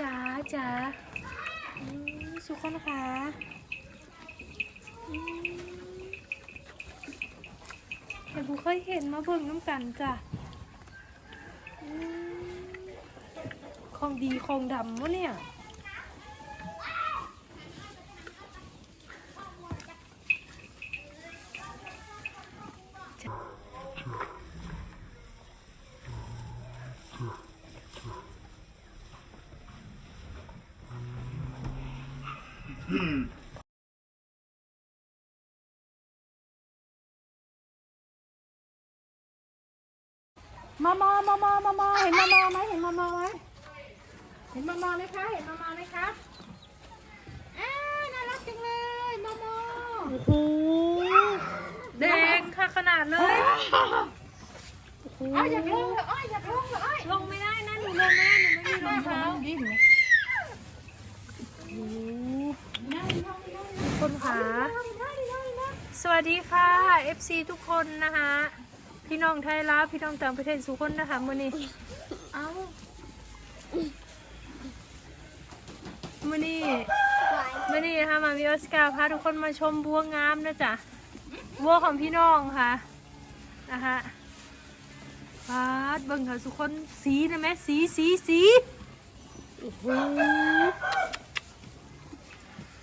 จ๋าจ๋าสุขนะคะอืมแต่บุเคยเห็นมาเบิ่งน้ำกันจ้ะของดีของดำวะเนี่ย มามามามามามาเห็นมามาไหมเห็นมามาไหมเห็นมามาไหมคะเห็นมามาไหมคะอ้าน่ารักจังเลยมามาโอ้โหแดงค่ะขนาดเลยโอ้โหอ้าวอยากลงเลยอ้อยอยากลงเลยอ้อยลงไม่ได้นะหนูลงไม่ได้หนูไม่มีรองเท้าดิหนูโอ้โหนั่งนั่งนั่งทุกคนค่ะนั่งนั่งนั่งนั่งสวัสดีค่ะ FC ทุกคนนะคะ พี่น้องไทยลาวพี่น้องต่างประเทศทุคนนะคะมือนี้เอามือนี้มือนี้นะคะมาวิออสการ์พาทุกคนมาชมบัวงามนะจ๊ะบัวของพี่น้องค่ะนะคะพาดเบิ่งค่ะทุคนสีนะแม่สีสีสีโอ้โห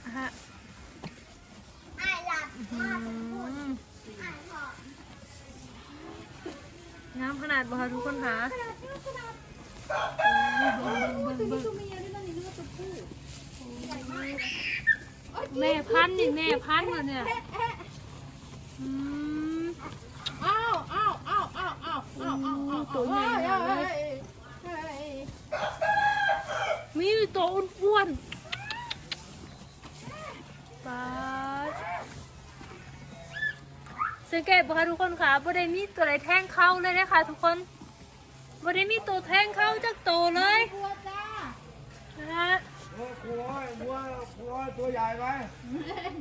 อะฮะ อืมงามขนาดบ่คะทุกคนคะเบิ่งเบิ่งเบิ่งเบิ่งแม่พันธุ์นี่แม่พันธุ์ เหรอเนี่ยอืมอ้าวอ้าวอ้าวอ้าวอ้าวอ้าวอ้าวอ้าวตัวใหญ่มากเลยเฮ้ยมีตัวอ้วนๆปาดสังเกตบ่คะทุกคนค่ะบ่ได้มีตัวไหนแทงเข้าเลยนะคะทุกคนบ่ได้มีตัวแทงเข้าจากตัวเลย กลัวจ้านะคะวัว วัววัววัวตัวใหญ่ไหม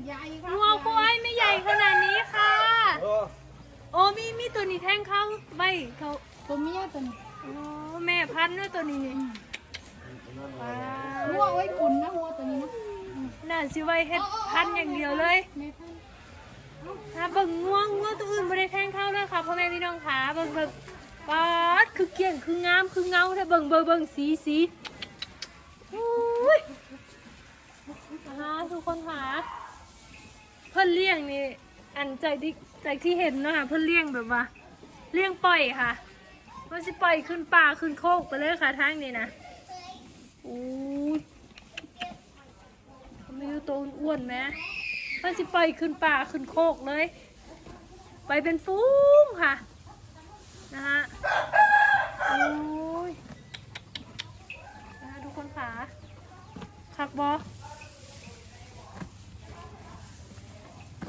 ใหญ่ครังัวควายไม่ใหญ่ขนาดนี้ค่ะ เออโอ้มีมีตัวนี้แทงเข้าใบเขาตัวเมียตัวนี้โอ้แม่พันธุ์ด้วยตัวนี้นี่ว้าหัวไว้ขุนนะหัวตัวนี้นะน่าสิไว้เฮ็ดพันธุ์อย่างเดียวเลยแม่ท่านถ้าเบิ่งง่วงง่วงตัวอื่นไม่ได้แทงเข้าเลยค่ะพ่อแม่พี่น้องขาเบิ่งเบิ่งป๊าดคือเกี่ยงคืองามคือเงาถ้าเบิ่งเบิ่งเบิ่งสีสีอุ้ย นะคะทุกคนค่ะเพิ่นเลี้ยงนี่อันใจที่ใจที่เห็นเนาะคะเพิ่นเลี้ยงแบบว่าเลี้ยงปล่อยค่ะมันสิปล่อยขึ้นป่าขึ้นโคกไปเลยค่ะทางนี้นะอุ้ยเขาไม่รู้ตัวอ้วนไหมมันสิปล่อยขึ้นป่าขึ้นโคกเลย ไปเป็นฟูงค่ะนะฮะโอ้ยนะคะทุกคนค่ะคักบอ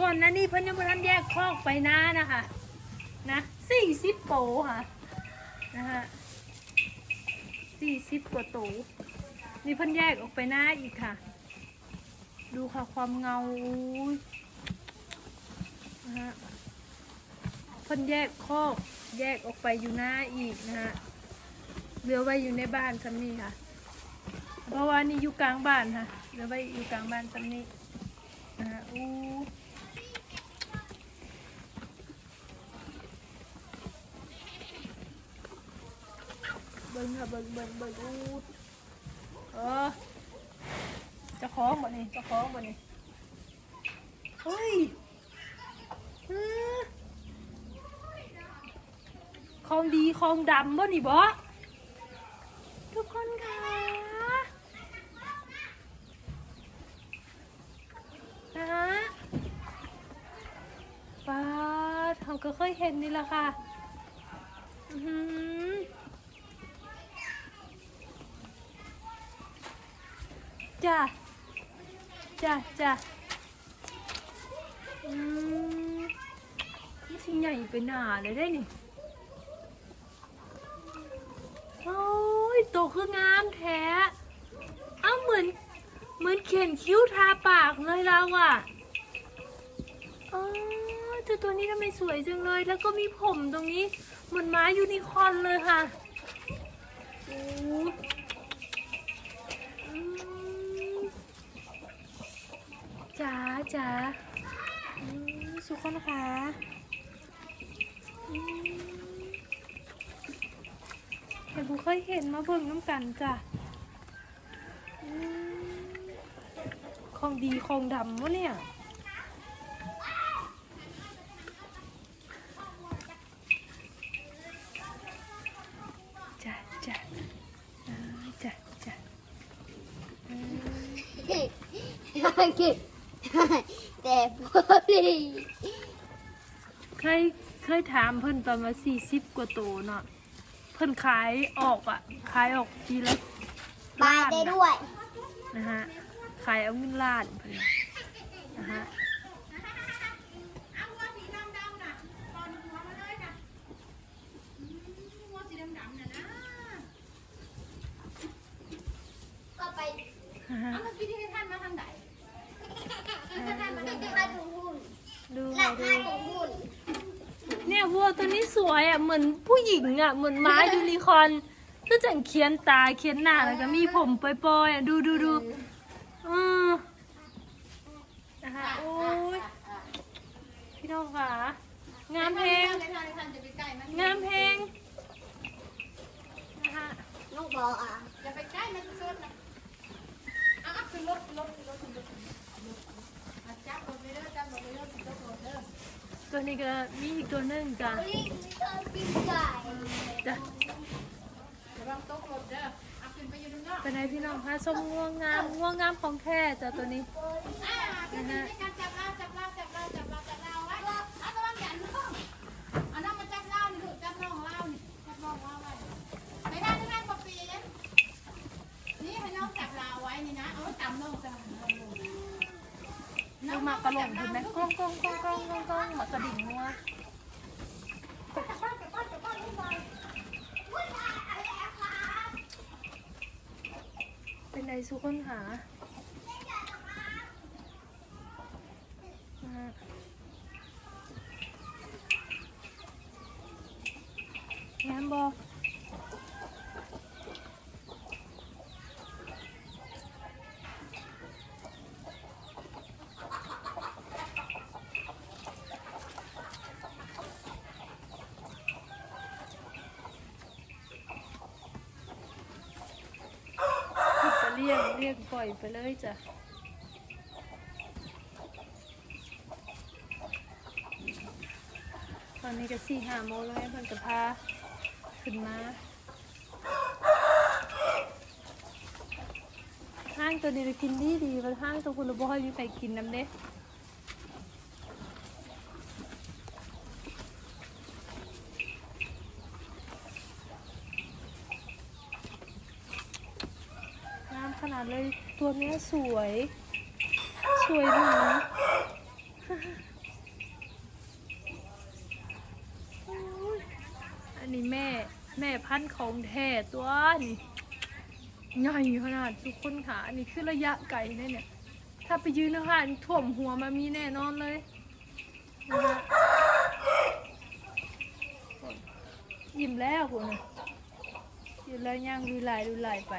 ก่อนหน้านี้เพิ่นยังบ่ทันแยกคอกไปหน้านะคะนะสี่สิบโตค่ะนะฮะสี่สิบกว่าโตนี่เพิ่นแยกออกไปหน้าอีกค่ะ ดูค่ะความเงาอุ๊ยนะฮะเพิ่นแยกคอกแยกออกไปอยู่หน้าอีกนะฮะเหลือไว้อยู่ในบ้านซัมนี่ค่ะ เพราะว่านี่อยู่กลางบ้านค่ะเหลือไว้อยู่กลางบ้านซัมนี่นะฮะอู้ เบิ้งค่ะเบิ้งเบิ้งเบิ้งอู้เออจะคล้องบ่นี่จะคล้องบ่นี่เฮ้ยอื้องดีของดำบ่นี่บ่ทุกคนค่ะนะฮะป้าเขาก็เคยเห็นนี่แหละค่ะ อื้อหือ จ้าจ้ะจ้ะอืมนี่สิใหญ่ไปหนาเลยได้นี่โอ้ยโตคืองามแท้เอ้าเหมือนเหมือนเขียนคิ้วทาปากเลยเราอะอ๋อเจ้าตัวนี้ทำไมสวยจังเลย แล้วก็มีผมตรงนี้เหมือนม้ายูนิคอร์นเลยค่ะโอ้ จ๊ะสุขคนค่ะแต่บุเคยเห็นมาเบิ่งน้ำกันจ้ะของดีของดำวะเนี่ยจ้ะจ้ะอ่าจ้ะจ้ะอืม แต่พอดีเคยเคยถามเพิ่นประมาณสี่สิบกว่าตัวเนาะเพิ่นขายออกอะขายออกทีละบายได้ด้วยนะฮะขายเอาเงินล้านเพิ่นน่ะนะฮะเอาหัวสีดำดำน่ะตอนหัวมาเลยน่ะอืมหัวสีดำดำน่ะนะก็ไปนะฮะเอาเมื่อกี้ที่ให้ท่านมาทางไหนให้ท่านมาทางไหน มา ดูหุ่นดูหลัค่ะกดูฐานของหุ่นเนี่ยวัวตัวนี้สวยอะเหมือนผู้หญิงอะเหมือนม้ายูนิคอร์นก็จังเขียนตาเขียนหน้าแล้วก็มีผมปล่อยๆอะดูดูดูอือนะคะโอ้ยพี่น้องค่ะงามเพลงให้ท่านให้ท่านจะไปใกล้มันงามเพลงนะคะลูกบอกอะอย่าไปใกล้มันเกินนะเอาเอาขึ้นรถขึ้นรถขึ้นรถขึ้นรถ ตัวนี้ก็มีอีกตัวหนึงจ้ะลิงชอบกินไก่จ้ะระวังตกรถเด้อเอาขึ้นไปอยู่ตรงนอกเป็นไงพี่น้องคะส้มง่วงงามง่วงงามของแท้จ้ะตัวนี้อ่าขึ้นไปด้วยกันจับเราจับเราจับเราจับเราจับเราไว้เอาระวังอย่าล่วงเอาน้ำมาจับเรานี่ลูกจับน้องเรานี่จับน้องเราไว้ไม่ได้ไม่ได้ปกปีเลยนี่ให้น้องจับเราไว้นี่นะเอาต่ำน้องจับน้องลง ลูกมากระหลงเห็นไหมกล้องกล้องกล้องกล้องกล้องกล้องมากระดิ่งงัว เป็นไงสุคนหา เรียกเรียกปล่อยไปเลยจ้ะตอนนี้ก็สี่ห้าโมงแล้วเพิ่นก็พาขึ้นมาห้างตัวนี้กินดีดีมันห้างตัวคุณระบอยมีไปกินน้ำเด้งามขนาดเลย ตัวเนี้สวย สวยหนูอันนี้แม่ แม่พันธุ์ของแท้ตัวนี่ใหญ่ขนาดทุกคนค่ะอันนี้คือระยะไกลเนี่ยเนี่ย ถ้าไปยืนนะคะถ่วมหัวมามีแน่นอนเลยนะคะยิ้มแล้วคุณน่ะยิ้มแล้วย่างดูลายดูลายไป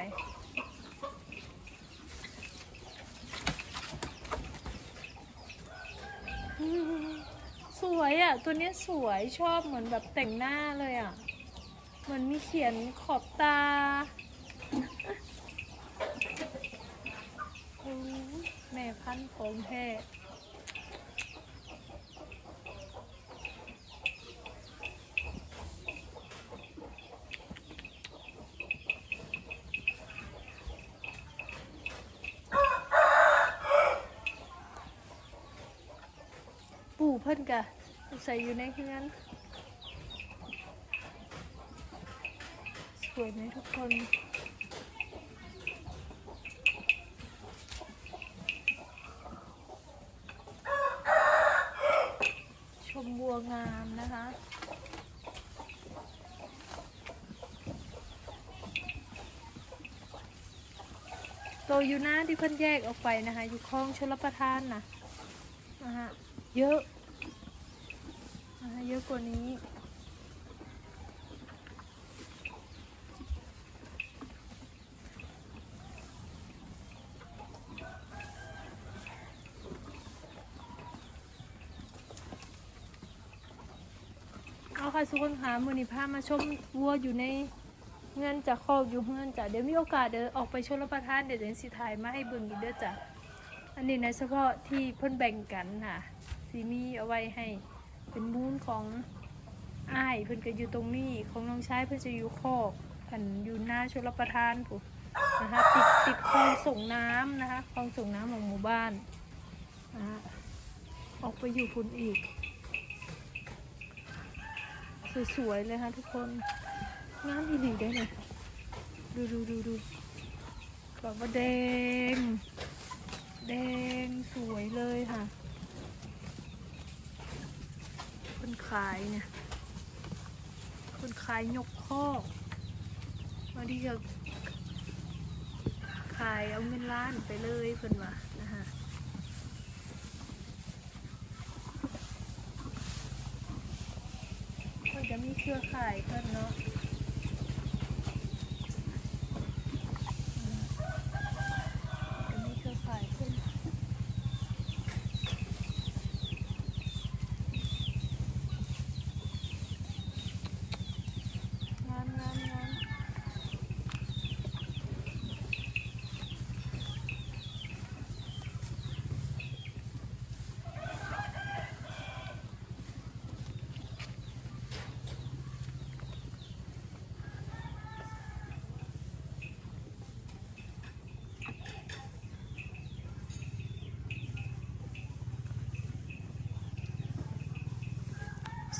อืมสวย อะ ตัวนี้สวยชอบเหมือนแบบแต่งหน้าเลยอะ เหมือนมีเขียนขอบตาแม่พันธุ์ของแท้ปู่เพิ่นกะ ใส่อยู่ในเฮือนสวยไหมทุกคนชมบัวงามนะคะโตอยู่หน้าที่เพิ่นแยกออกไปนะคะ อยู่คลองชลประทานนะนะฮะเยอะะกว่านี้ เอาค่ะทุกคนค่ะมือนีพามาชมวัวอยู่ในเงื่อนจะครอบอยู่เงื่อนจะเดี๋ยวมีโอกาสเดี๋ยวออกไปชนรับประทานเดี๋ยวเดินสีไทยมาให้เบิ่งอีกเด้อจ้ะอันนี้นะเฉพาะที่เพิ่นแบ่งกันค่ะสีมีเอาไว้ให้ เป็นมูลของอ้ายเพิ่นก็อยู่ตรงนี้ของน้องชายเพิ่นจะอยู่คอกกันอยู่หน้าชลประทานปุ๊นะคะติดติดคลองส่งน้ำนะคะคลองส่งน้ำของหมู่บ้านนะคะออกไปอยู่พุ่นอีก สวยๆเลยค่ะทุกคนงามอีหลีได้เลยดูดูดูดูแบบว่าแดงแดงสวยเลยค่ะ คนขายเนี่ย คนขายยกข้อมาที่จะขายเอาเงินล้านไปเลยเพิ่นว่านะคะก็จะมีเครือข่ายเพิ่นเนาะมีเครือข่ายเพิ่นงามงามงาม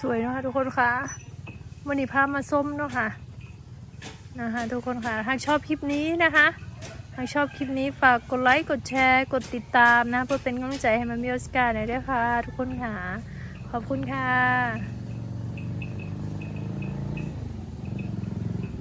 สวยเนาะคะทุกคนคะวันนี้พามาส้มเนาะค่ะนะคะทุกคนค่ะหากชอบคลิปนี้นะคะหากชอบคลิปนี้ฝากกดไลค์กดแชร์ กดติดตามนะเพื่อเป็นกำลังใจให้มามิโอสการ์หน่อยด้วยค่ะ ทุกคนค่ะ ขอบคุณค่ะ